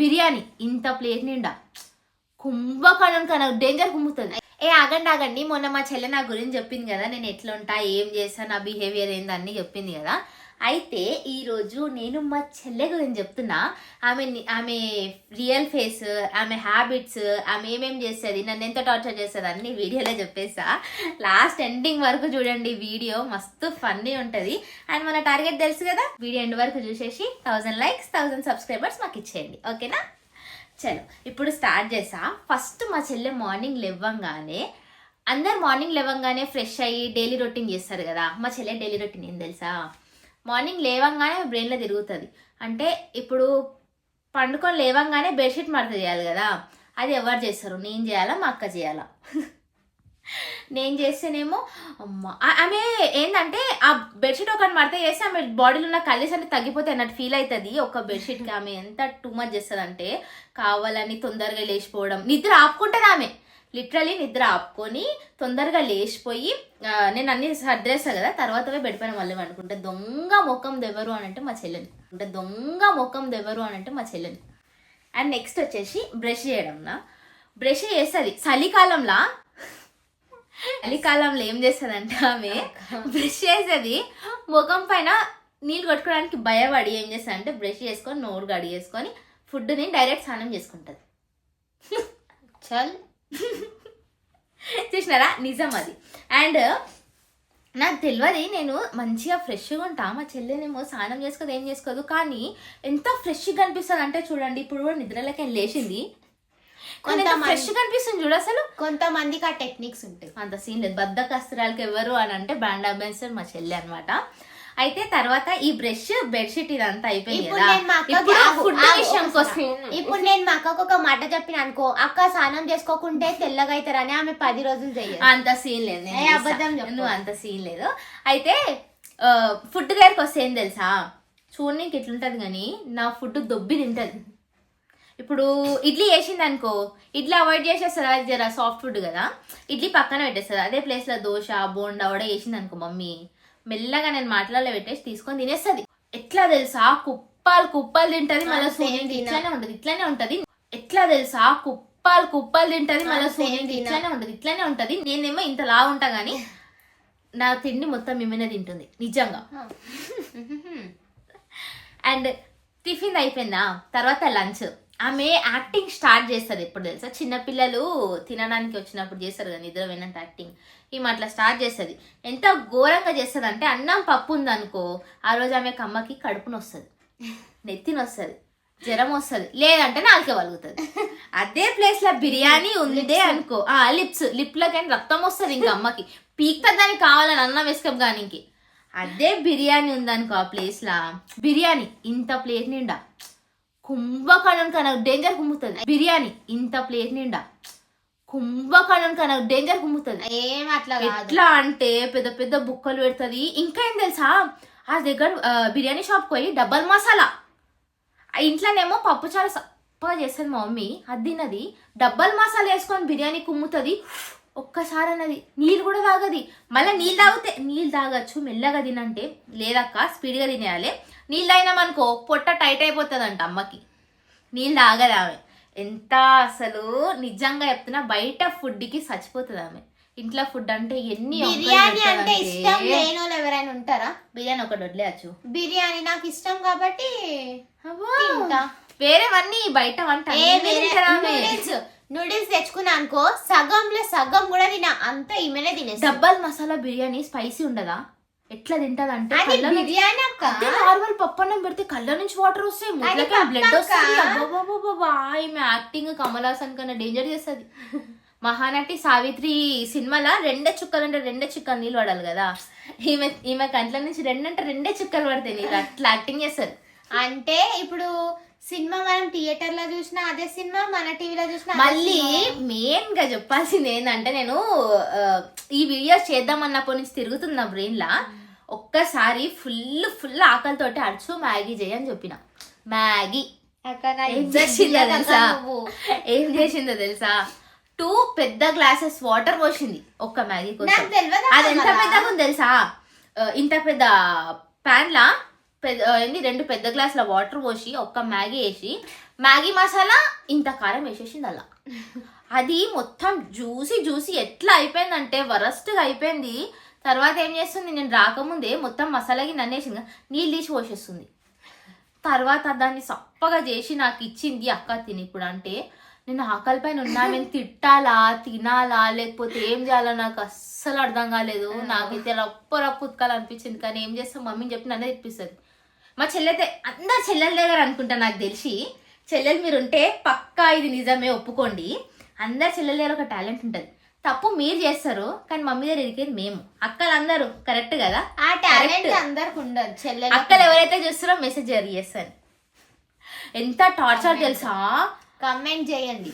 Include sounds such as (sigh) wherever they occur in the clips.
బిర్యానీ ఇంత ప్లేట్ నిండా. కుంభకోణం కనుక డేంజర్ కుమ్ముతుంది. ఏ ఆగండి ఆగండి. మొన్న మా చెల్లె నా గురించి చెప్పింది కదా నేను ఎట్లా ఉంటా ఏం చేస్తా నా బిహేవియర్ ఏందని చెప్పింది కదా. అయితే ఈరోజు నేను మా చెల్లె గురించి చెప్తున్నా. ఆమె ఆమె రియల్ ఫేస్ ఆమె హ్యాబిట్స్ ఆమె ఏమేం చేస్తుంది నన్ను ఎంత టార్చర్ చేస్తుంది అన్ని వీడియోలో చెప్పేసా. లాస్ట్ ఎండింగ్ వరకు చూడండి వీడియో మస్తు ఫన్నీ ఉంటుంది. అండ్ మన టార్గెట్ తెలుసు కదా? వీడియో ఎండ్ వరకు చూసేసి థౌజండ్ లైక్స్ థౌజండ్ సబ్స్క్రైబర్స్ మాకు ఇచ్చేయండి. ఓకేనా? చలో ఇప్పుడు స్టార్ట్ చేసా. ఫస్ట్ మా చెల్లె మార్నింగ్ లేవ్వంగానే అందరు మార్నింగ్ లేవంగానే ఫ్రెష్ అయ్యి డైలీ రొటీన్ చేస్తారు కదా. మా చెల్లె డైలీ రొటీన్ ఏం తెలుసా? మార్నింగ్ లేవంగానే బ్రెయిన్లో తిరుగుతుంది. అంటే ఇప్పుడు పండుకొని లేవంగానే బెడ్షీట్ మడత చేయాలి కదా. అది ఎవరు చేస్తారు? నేను చేయాలా? మా అక్క చేయాలా? (laughs) నేను చేస్తేనేమో అమ్మ. ఆమె ఏంటంటే ఆ బెడ్షీట్ ఒకటి మడత చేస్తే ఆమె బాడీలో ఉన్న కలర్స్ అంటే తగ్గిపోతే అన్నట్టు ఫీల్ అవుతుంది ఒక బెడ్షీట్కి ఆమె ఎంత టూ మచ్ చేస్తుంది అంటే కావాలని తొందరగా లేచిపోవడం. నిద్ర ఆపుకుంటుంది ఆమె. లిటరలీ నిద్ర ఆపుకొని తొందరగా లేచిపోయి నేను అన్ని సర్దేస్తా కదా తర్వాత బెడిపోయిన మళ్ళీ అనుకుంటే దొంగ ముఖం దెవరు అని అంటే మా చెల్లెని అంటే దొంగ ముఖం దెవరు అని అంటే మా చెల్లెని అండ్ నెక్స్ట్ వచ్చేసి బ్రష్ చేయడంనా బ్రష్ చేస్తుంది. చలికాలంలో. చలికాలంలో ఏం చేస్తుందంటే ఆమె బ్రష్ చేసేది ముఖం పైన నీళ్ళు కొట్టుకోవడానికి భయపడి ఏం చేస్తుందంటే బ్రష్ చేసుకొని నోరు గడి చేసుకొని ఫుడ్ని డైరెక్ట్ స్నానం చేసుకుంటుంది. చల్. (laughs) చూసినారా? నిజం అది. అండ్ నాకు తెలియదు నేను మంచిగా ఫ్రెష్గా ఉంటా. మా చెల్లెనేమో స్నానం చేసుకోదు ఏం చేసుకోదు. కానీ ఎంత ఫ్రెష్గా అనిపిస్తుంది అంటే చూడండి ఇప్పుడు కూడా నిద్రలోకి లేచింది. కొంతమంది- ఫ్రెష్గా అనిపిస్తుంది చూడు అసలు. కొంతమందికి ఆ టెక్నిక్స్ ఉంటాయి. అంత సీన్ లేదు. బద్దకస్తురాలకి ఎవరు అని అంటే బ్రాండ్ అంబాసిడర్ మా చెల్లి అన్నమాట. అయితే తర్వాత ఈ బ్రష్ బెడ్షీట్ ఇదంతా అయిపోయింది ఇప్పుడు నేను మా అక్కకి ఇప్పుడు ఆగు, ఫుడ్ ఆగు, విషయంకి ఒకసారి. వస్తే ఇప్పుడు నేను మా అక్కకు ఒక మాట చెప్పిన అనుకో అక్క స్నానం చేసుకోకుంటే తెల్లగా అవుతారని ఆమె పది రోజులు చెయ్యదు. అంత సీన్ లేదు నేను ఏ చేస్తా. అబద్ధం చెప్పు. నువ్వు అంత సీన్ లేదు? అయితే ఫుడ్ దగ్గరికి వస్తే ఏం తెలుసా? చూడనీకి ఇట్లుంటది కానీ నా ఫుడ్ దొబ్బి తింటది. ఇప్పుడు ఇడ్లీ వేసింది అనుకో ఇడ్లీ అవాయిడ్ చేసేస్తుంది? అది జర సాఫ్ట్ ఫుడ్ కదా. ఇడ్లీ పక్కన పెట్టేస్తుంది? అదే ప్లేస్లో దోశ బోండా కూడా వేసింది అనుకో మమ్మీ. మెల్లగా నేను మాటలలో పెట్టేసి తీసుకొని తినేస్తుంది. ఎట్లా తెలుసా? కుప్పాలు కుప్పాలు తింటది మళ్ళీ సూర్యునికి తిన. ఇట్లానే ఉంటది ఇట్లానే ఉంటది. ఎట్లా తెలుసా? కుప్పాలు కుప్పాలు తింటది మళ్ళీ సూర్యునికి తిన. ఇట్లానే ఉంటది ఇట్లానే ఉంటది. నేనేమో ఇంత లా ఉంటా గానీ నా తిండి మొత్తం మిమ్మల్నే తింటుంది నిజంగా. (laughs) అండ్ టిఫిన్ అయిపోయిందా? తర్వాత లంచ్. ఆమె యాక్టింగ్ స్టార్ట్ చేస్తుంది. ఎప్పుడు తెలుసా? చిన్నపిల్లలు తినడానికి వచ్చినప్పుడు చేస్తారు కదా నిద్ర వినంటే యాక్టింగ్. ఈమె అట్లా స్టార్ట్ చేస్తుంది. ఎంత ఘోరంగా చేస్తుంది అంటే అన్నం పప్పు ఉందనుకో ఆ రోజు ఆమె కమ్మకి కడుపున వస్తుంది నెత్తిన వస్తుంది జ్వరం వస్తుంది. లేదంటే నాలుకే వలుగుతుంది అదే ప్లేస్లో బిర్యానీ ఉందే అనుకో. ఆ లిప్స్. లిప్ లోకైనా రక్తం వస్తుంది ఇంకా అమ్మకి. పీక్తా దానికి కావాలని అన్నం వేసుకొని కానీ అదే బిర్యానీ ఉందనుకో ఆ ప్లేస్ లా. బిర్యానీ ఇంత ప్లేట్ నిండా. కుంభకణం కన డేంజర్ కుమ్ముతుంది. బిర్యానీ ఇంత ప్లేట్ నిండా. కుంభకణం కన డేంజర్ కుమ్ముతుంది. ఏం అట్లా ఎట్లా అంటే పెద్ద పెద్ద బుక్కలు పెడుతుంది. ఇంకా ఏం తెలుసా? ఆ దగ్గర బిర్యానీ షాప్ పోయి డబ్బల్ మసాలా. ఆ ఇంట్లోనేమో పప్పు చాలా సప్పగా చేస్తుంది మా మమ్మీ. అది తిన్నది. డబ్బల్ మసాలా వేసుకొని బిర్యానీ కుమ్ముతుంది. ఒక్కసారి అన్నది నీళ్ళు కూడా తాగది. మళ్ళీ నీళ్ళు తాగితే నీళ్ళు తాగొచ్చు మెల్లగా తినంటే. లేదక్క స్పీడ్గా తినేయాలి. నీళ్ళు తాగినామనుకో పొట్ట టైట్ అయిపోతుందంట అమ్మకి. నీళ్ళు తాగదు ఆమె. ఎంత అసలు నిజంగా చెప్తున్నా బయట ఫుడ్కి చచ్చిపోతుంది ఆమె. ఇంట్లో ఫుడ్ అంటే ఎన్ని బిర్యానీ అంటే ఇష్టం లేని వాళ్ళు ఎవరైనా ఉంటారా? బిర్యానీ ఒకటి వదిలేయచ్చు. బిర్యానీ నాకు ఇష్టం కాబట్టి వేరేవన్నీ బయట వంట నూడిల్స్ తెచ్చుకున్నా అనుకో సగంలో సగం కూడా తిన అంత ఈమెనే తినేస్తా డబ్బల్ మసాలా బిర్యానీ స్పైసీ ఉండదా? ఎట్లా కళ్ళ నుంచి- బిర్యానీ అక్క. నార్మల్ పప్పు అన్నం పెడితే కళ్ళ నుంచి వాటర్ వస్తాయి ముట్లకి బ్లడ్. వస్తుంది. అబ్బబ్బబ్బబ్బా ఈమె యాక్టింగ్ కమల్ హాసన్ కన్నా డేంజర్ చేస్తుంది. మహానటి సావిత్రి సినిమాలో రెండే చుక్కలు అంటే రెండే చుక్కలు నీళ్ళు పడాలి కదా. ఈమె ఈమె కంట్ల నుంచి రెండంటే రెండే చుక్కలు పడతాయి నీళ్ళు. అట్లా యాక్టింగ్ చేస్తారు అంటే ఇప్పుడు సినిమా మనం థియేటర్లో చూసినా అదే సినిమా మన టీవీలో చూసినా మళ్ళీ. మెయిన్గా చెప్పాల్సింది ఏంటంటే నేను ఈ వీడియోస్ చేద్దామన్నప్పటి నుంచి తిరుగుతున్న బ్రెయిన్ లా ఒక్కసారి ఫుల్ ఫుల్ ఆకలితోటి అడుచు మ్యాగీ చేయని చెప్పిన. మ్యాగీ. ఏం చేసిందో తెలుసా. ఏం చేసిందో తెలుసా? టూ పెద్ద గ్లాసెస్ వాటర్ పోసింది ఒక్క మ్యాగీ కోసం. అది ఎంత. పెద్దగా ఉంది తెలుసా? ఇంత పెద్ద ప్యాన్ లా పెద్ద ఏంది రెండు పెద్ద గ్లాసుల వాటర్ పోసి ఒక్క మ్యాగీ వేసి మ్యాగీ మసాలా ఇంత కారం వేసేసింది అలా. అది మొత్తం జ్యూసీ జ్యూసీ ఎట్లా అయిపోయిందంటే వరస్ట్గా అయిపోయింది. తర్వాత ఏం చేస్తుంది నేను రాకముందే మొత్తం మసాలాకి నన్నేసింది నీళ్ళు తీసి పోసేస్తుంది. తర్వాత దాన్ని సప్పగా చేసి నాకు ఇచ్చింది అక్క తిని ఇప్పుడు అంటే నేను ఆకలి పైన ఉన్నా నేను తిట్టాలా తినాలా లేకపోతే ఏం చేయాలో నాకు అస్సలు అర్థం కాలేదు. నాకైతే రప్ప రప్పు ఉతకాలనిపించింది. కానీ ఏం చేస్తాం? మమ్మీని చెప్పి నన్నే తిప్పిస్తుంది మా చెల్లెతే అందరు చెల్లెల దగ్గర అనుకుంటా నాకు తెలిసి. చెల్లెలు మీరు ఉంటే పక్కా ఇది నిజమే ఒప్పుకోండి. అందరు చెల్లెల దగ్గర ఒక టాలెంట్ ఉంటుంది. తప్పు మీరు చేస్తారు కానీ మమ్మీ దగ్గర ఇరికేది మేము. అక్కలు అందరూ కరెక్ట్ కదా? ఆ టాలెంట్. అందరికి ఉండదు చెల్లెలు అక్కలు ఎవరైతే చూస్తారో మెసేజ్ జరి చేస్తాను ఎంత టార్చర్ తెలుసా? కమెంట్ చేయండి.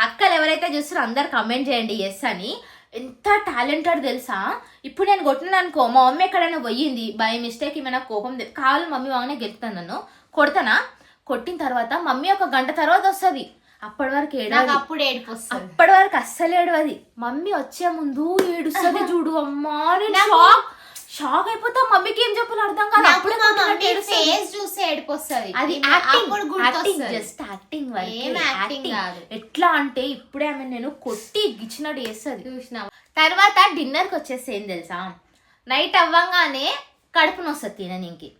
అక్కలు ఎవరైతే చూస్తారో అందరు కమెంట్ చేయండి ఎస్ అని. ఎంత టాలెంటెడ్ తెలుసా? ఇప్పుడు నేను కొట్టినాను అనుకో మా మమ్మీ ఎక్కడైనా పోయింది బై మిస్టేక్ ఏమైనా కోపం కావాలి మమ్మీ వాగానే గెలుతాను నన్ను. కొడతానా? కొట్టిన తర్వాత మమ్మీ ఒక గంట తర్వాత వస్తుంది. అప్పటి వరకు ఏడాది అప్పుడు ఏడుపు వస్తుంది. అప్పటి వరకు అస్సలు ఏడవది మమ్మీ వచ్చే ముందు ఏడుస్తుంది (laughs) చూడు అమ్మా నేను నాకు- షాక్ షాక్ అయిపోతా మమ్మీకి ఏం చెప్పాలో అర్థం కాదు. అప్పుడే. ఫేస్ చూసి ఏడుపు వస్తుంది అది యాక్టింగ్ జస్ట్ యాక్టింగ్ ఏం యాక్టింగ్ కాదు. ఎట్లా అంటే ఇప్పుడే ఆమె నేను కొట్టి గిచ్చినట్టు చేస్తుంది. చూసినా. తర్వాత డిన్నర్కి వచ్చేసి ఏం తెలుసా? నైట్ అవ్వంగానే కడుపు నొస్తుంది తిననీకి.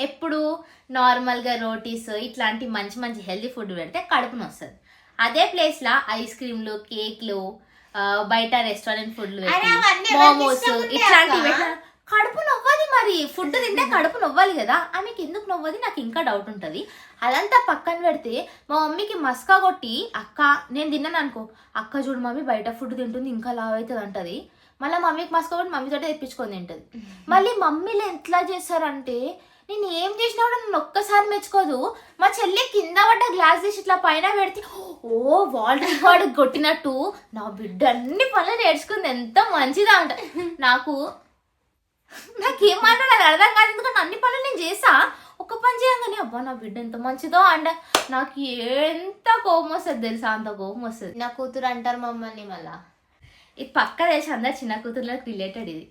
ఎప్పుడు నార్మల్గా రోటీస్ ఇట్లాంటి మంచి మంచి హెల్దీ ఫుడ్ పెడితే కడుపు నొస్తుంది. అదే ప్లేస్లో ఐస్ క్రీమ్లు కేక్లు బయట రెస్టారెంట్ ఫుడ్లు మోమోస్ ఇట్లాంటివి అక్క? పెట్టిన- కడుపు నవ్వది మరి ఫుడ్ తింటే కడుపు నవ్వాలి కదా. ఆమెకి ఎందుకు నవ్వది? నాకు ఇంకా డౌట్ ఉంటుంది. అదంతా పక్కన పెడితే మా మమ్మీకి మస్కా కొట్టి అక్క నేను తిన్నాను అనుకో. అక్క చూడు మమ్మీ బయట ఫుడ్ తింటుంది ఇంకా లావ్ అవుతుంది అంటది. మళ్ళీ మమ్మీకి మస్కా కొట్టి మమ్మీ తోటే తెప్పించుకొని తింటుంది. మళ్ళీ మమ్మీలు ఎట్లా చేస్తారంటే నేను ఏం చేసినా కూడా నన్ను ఒక్కసారి మెచ్చుకోదు. మా చెల్లి కింద పడ్డ గ్లాస్ తీసి ఇట్లా పైన పెడితే ఓ వాల్ రికార్డ్ కొట్టినట్టు నా బిడ్డ అన్ని పనులు నేర్చుకుంది. ఎంత మంచిదా అంట. నాకు నాకేం మాట్లాడాలి? అర్థం కాదు. ఎందుకంటే అన్ని పనులు నేను చేసా. ఒక పని చేయగానే అబ్బా నా బిడ్డ ఎంత మంచిదో అండ్ నాకు ఎంత కోపం వస్తుంది తెలుసా? అంత కోపం వస్తుంది. నా కూతురు అంటారు మమ్మల్ని మళ్ళా. ఇది పక్క తెలిసి అందరు చిన్న కూతుర్లకు రిలేటెడ్ ఇది.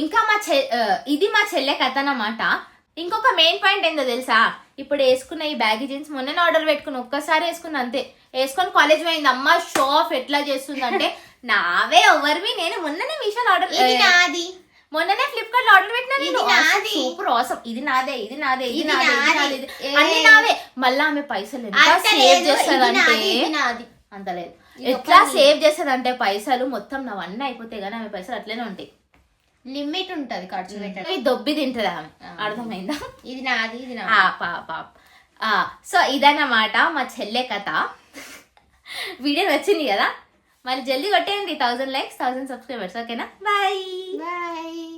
ఇంకా మా చె ఇది మా చెల్లె కథ అన్నమాట. ఇంకొక మెయిన్ పాయింట్ ఏందో తెలుసా? ఇప్పుడు వేసుకున్న ఈ బ్యాగీ జీన్స్ మొన్ననే ఆర్డర్ పెట్టుకుని ఒక్కసారి వేసుకున్న అంతే. వేసుకొని కాలేజ్ పోయింది. అమ్మ షో ఆఫ్ ఎట్లా చేస్తుంది అంటే నావే ఎవరివి నేను మొన్ననే మీషోలో ఆర్డర్ నాది. మొన్ననే ఫ్లిప్కార్ట్లో ఆర్డర్ పెట్టినా ఇది నాది. సూపర్ అవసరం ఇది నాదే ఇది నాదే ఇది ఇది నాదే ఇది నాది. ఇది-. అన్ని నావే. మళ్ళా ఆమె పైసలు ఎంత సేవ్ ఇది ఇది నాది. అంత లేదు. ఇది ఎట్లా సేవ్ చేసేదంటే పైసలు మొత్తం నావన్నీ అయిపోతే కానీ ఆమె పైసలు అట్లనే ఉంటాయి. లిమిట్ ఉంటది ఖర్చు పెట్టడం. అవి దొబ్బి తింటది ఆమె. అర్థమైందా? ఇది నాది ఇది ఆ, నాది పా- పా. ఆ, సో ఇదన్నమాట మా చెల్లె కథ. వీడియో నచ్చింది కదా? మరి జల్దీ కొట్టేయండి. Thousand likes thousand subscribers. ఓకేనా? బాయ్. బాయ్.